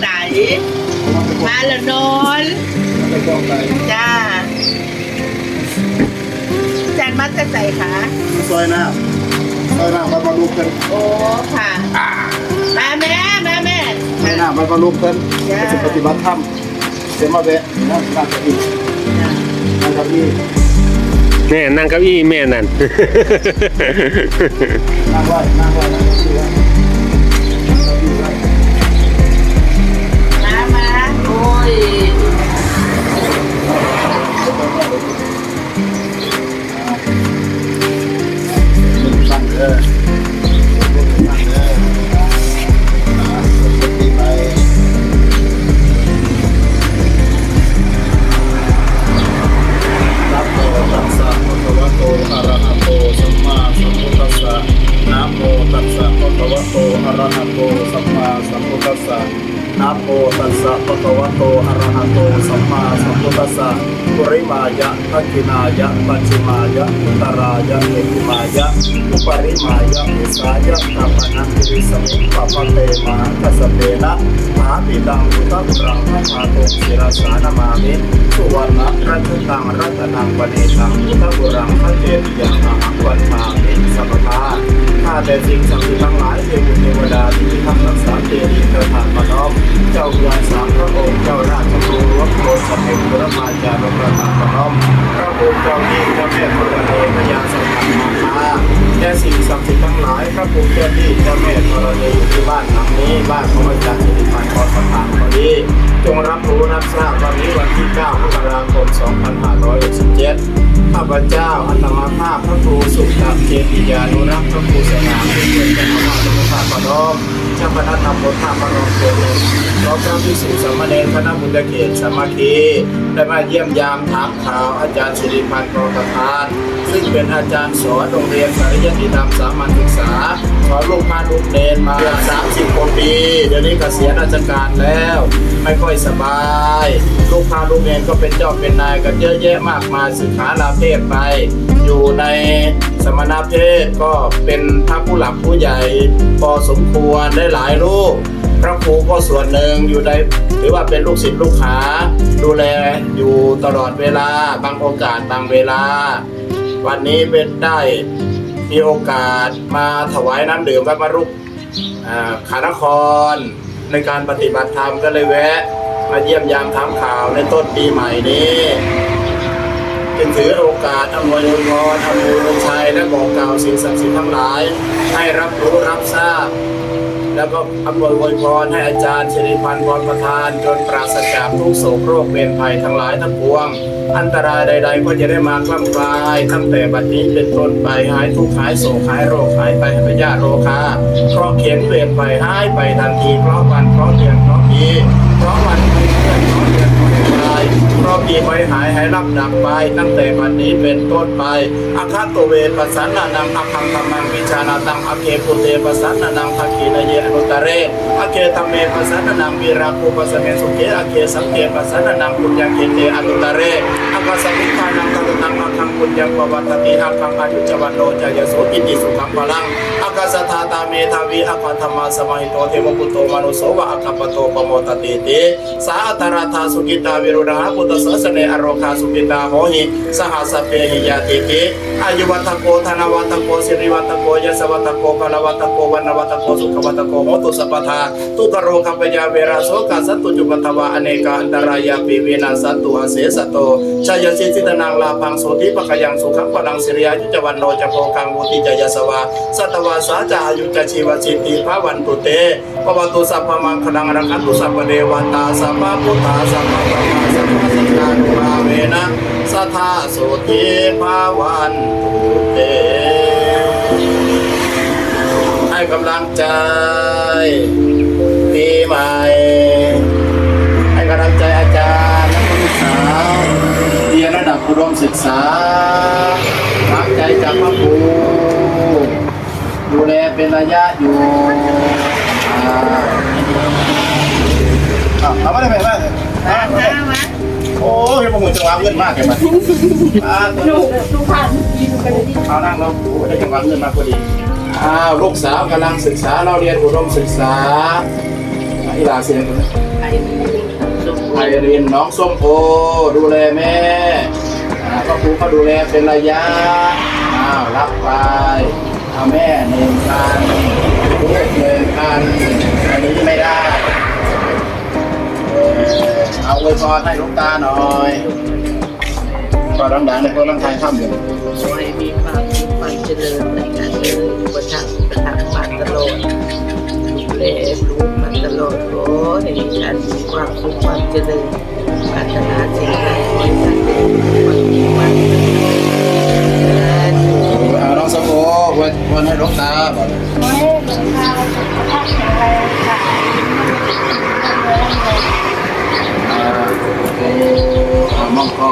ไหนมาแล้วนอนไปกองไปจ้าจานมัดจะใส่ขาซอยหน้าซอยหน้ามาบรรลุกันโอ้ค่ะมาแม่แม่แม่ซอยหน้ามาบรรลุกันจะปฏิบัติธรรมเสมาแวะนั่งนั่งกับอีนั่งกับอีแม่นั่งเก้าอี้แม่นั่นนั่งไหวนั่งไหว โอ้ยตั้งเด้ นะโมตัสสะภะคะวะโตอะระหะโตสัมมาสัมพุทธัสสะนะโมตัสสะภะคะวะโตอะระหะโตสัมมาสัมพุทธัสสะปุริมายะทักขินายะปัจฉิมายะอุตรายะเอหิมายะอุปริมายะวิสายะตัปปนะติริสมิปะปะเตมหาคัสสเปนะมหาปิตังพุทธังรังพระมาโตศิรสานามามิสุวรรณรัตตังรัตนังปณิตังพุทธบุรังพระเจดียังอาหังวันมามิสัพพะข้าแต่สิ่งศักดิ์สิทธิ์ทั้งหลายเทวเทวดาที่ทักษ์รักษาเจดีย์กระถางมาน้อมเจ้าเมืองสามพระองค์เจ้าราชครูรบโกสเด็จพระมาจารย์กระถางมาน้อมพระองค์เจ้าที่เจ้าแม่พระเนพญาสัมพันธ์มาคาและสิ่งศักดิ์สิทธิ์ทั้งหลายพระภูมิเจ้าที่เจ้าแม่ธรณีอยู่ที่บ้านหลังนี้บ้านของอาจารย์สิริพันธ์พรประธานพอดีจงรับรู้รับทราบวันนี้วันที่ 9 มกราคม 2567ข้าพเจ้าอัตมาภาพพระครูสุตับเจติยานุรักษ์พระครูสง่าเป็นเพื่อนเจ้าอาวาสพระพนม เจ้าคณะธรรมบทธาตุพนมเจริญพร้อมพระภิกษุสามเณรคณะบุญเขตสามัคคีได้มาเยี่ยมยามถามข่าวอาจารย์สิริพันธ์กรประธาน ซึ่งเป็นอาจารย์สอนโรงเรียนสริยติธรรมสามัญศึกษาสอนลูกพาลูกเนนมา30กว่าปี เดี๋ยวนี้เกษียณราชการแล้ว ไม่ค่อยสบาย ลูกพาลูกเนนก็เป็นเจ้าเป็นนายกันเยอะแยะมากมายศึกษาลาเพศไป อยู่ในสมณเพศก็เป็นพระผู้หลักผู้ใหญ่พอสมควรได้หลายลูกพระครูก็ส่วนหนึ่งอยู่ในถือว่าเป็นลูกศิษย์ลูกหาดูแลอยู่ตลอดเวลาบางโอกาสบางเวลา วันนี้เป็นได้มีโอกาสมาถวายน้ำดื่มพระมรุกขานคร ในการปฏิบัติธรรมก็เลยแวะ มาเยี่ยมยามถามข่าวในต้นปีใหม่นี้จึงถือโอกาสอำนวยยพรอำนวยอวยชัยและบอกกล่าวสิ่งศักดิ์สิทธิ์ทั้งหลาย ให้รับรู้รับทราบ แล้วก็อำนวยอวยพรให้อาจารย์สิริพันธ์พรประธาน จนปราศจากทุกโศกโรคเวรภัยทั้งหลายทั้งปวง อันตรายใด ๆ ก็จะได้มาคล่ำคลายตั้งแต่บัดนี้เป็นต้นไปหายทุกข์หายโศกหายโรคหายไปให้พยาธิโรคาเพราะเขียนเวรภัยหายไปทันทีเพราะวันเพราะเดือนเพราะปีเพราะ เพราะปีไปหายหายรับดับไป ตั้งแต่บัดนี้เป็นต้นไปอาคาตเวปัสสันนานังอภังธรรมังวิชานาตังอเคปุเตปัสสันนานังภคีนเยอนุตเรอเคธรรมเมปัสสันนานังวีราคูปัสสเมสุเกอเคสังเกปัสสันนานังปุญญเกเตอนุตเรอากาสมิทานังตตตังอาคังปุญญปวัตติอาคังอายุจวันโนจายโสติติสุขังพลัง กาสธาตาเมทาวีอาคันธรรมาสมาหิโตเทวปุตโตมนุโสวะอาคัปโตปโมตติติสาอัตราธาสุกิตาวิรุณหาพุทธสสเนอโรคาสุกิตาโหหิสหัสเปหิยาติกิอายุวัตโกธนวัตโกสิริวัตโกยสวัตโกพลวัตโกวันวัตโกสุขวัตโกโหตุสัพพทาทุกโรคัมปยาเวราโสกัสสตุจุปตวะอเนกาอันตรายาปิวินาสันตุอาเสสโตชายสิสิตนังลาพังโสติปะกยังสุขังพลังสิริยายุจวันโนจโพกังวุติจยสวาสัตวาสสาจาอยุจชีวสิทธิภาวันตุเตปวัตุสัพพมังคลังรักันตุสัพพเดวตาสัพพพุทธาสัพพธรรมาสัพพสังฆานุภาเวนะสัทธาโสติภาวันตุเต ให้กำลังใจปีใหม่ให้กำลังใจอาจารย์และลูกสาเรียนระดับอุดมศึกษาตั้งใจจากพระครู แลเป็นระยะอยู่อ่าอะเอามาได้ไหมมาเอามาได้ไหมโอ้ยพวกมึงจังหวะเงินมากเลยมันอ่าลูกลูกผ่านกินกันเลยเอานั่งลงโอ้ได้จังหวะเงินมาพอดีอ้าวลูกสาวกำลังศึกษาเราเรียนอุดมศึกษาอีหลาเสียงอยู่นะไอ้สุขไอรินน้องส้มโอดูแลแม่อ่าพ่อครูเขาดูแลเป็นระยะอ้าวรับไป เอาแม่หนึ่งพันลูกหนึ่งพันอันนี้ไม่ได้ เออเอาไว้พรให้ลูกตาหน่อยก็ดังๆในพวกร่างกายทำอยู่ขอให้มีความสุขความเจริญในการเดินประทับประทับมาตลอดดูแลลูกมาตลอดโอ้ให้มีการมีความสุขความเจริญปรารถนาสิ่งใดขอให้ เอา